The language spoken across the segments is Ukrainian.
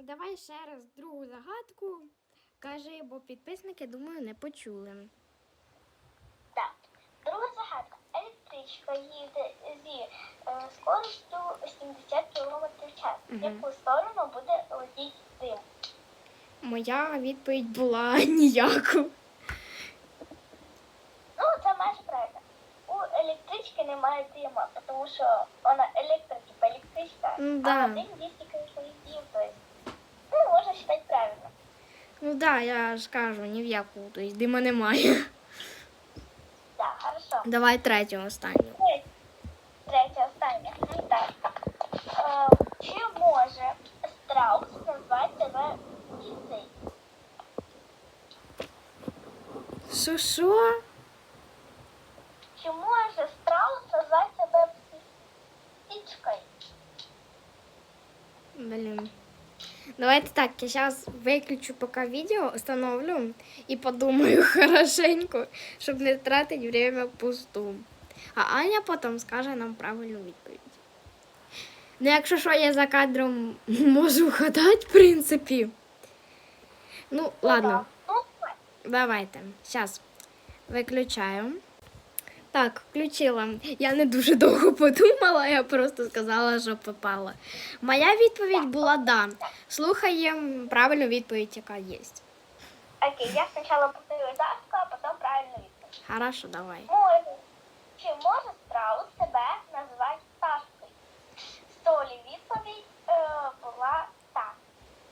Давай ще раз другу загадку. Кажи, бо підписники, думаю, не почули. Так. Друга загадка. Електричка їде зі е, скоростю 70 км в час. В яку сторону буде летіти дим? Моя відповідь була ніяку. Ну, це майже правильно. У електрички немає дима, тому що вона електро, типа електричка, Ну, а да. дим є Ну да, я ж кажу, ні в яку, тобто дима немає. Так, хорошо. Давай третю останню. Третє, останнє. Так. Е, чи може страус назвати себе птицею? Що що? Чи може страус назвати себе птичкою? Блін. Давайте так, я зараз виключу поки відео, остановлю і подумаю хорошенько, щоб не тратити время впусту. А Аня потім скаже нам правильну відповідь. Ну, якщо що, я за кадром можу гадати, в принципі. Ну, ладно. Ну. Давайте. Зараз виключаю. Так, включила. Я не дуже довго подумала, я просто сказала, що попала. Моя відповідь була да. Слухаємо правильну відповідь, яка є. Окей, я спочатку повторю загадку, а потім правильну відповідь. Хорошо, давай. Може. Чи може страус себе називати пташкою? Столі відповідь е, була так.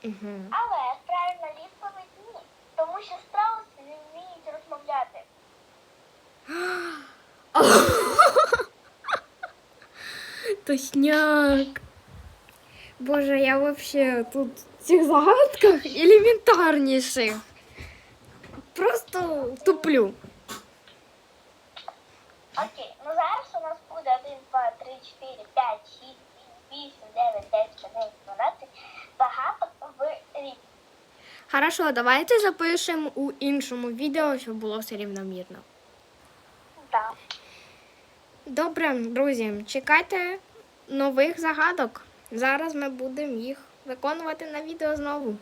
Угу. Але правильна відповідь ні. Тому що страуси не вміють розмовляти. Точняк. Боже, я вообще тут в цих загадках елементарніших. Просто туплю. Окей, ну зараз у нас буде 1, 2, 3, 4, 5, 6, 7, 8, 9, 10, 11, 12. Багато в рік. Хорошо, давайте запишемо у іншому відео, щоб було все рівномірно. Так. Добре, друзі, чекайте нових загадок. Зараз ми будемо їх виконувати на відео знову.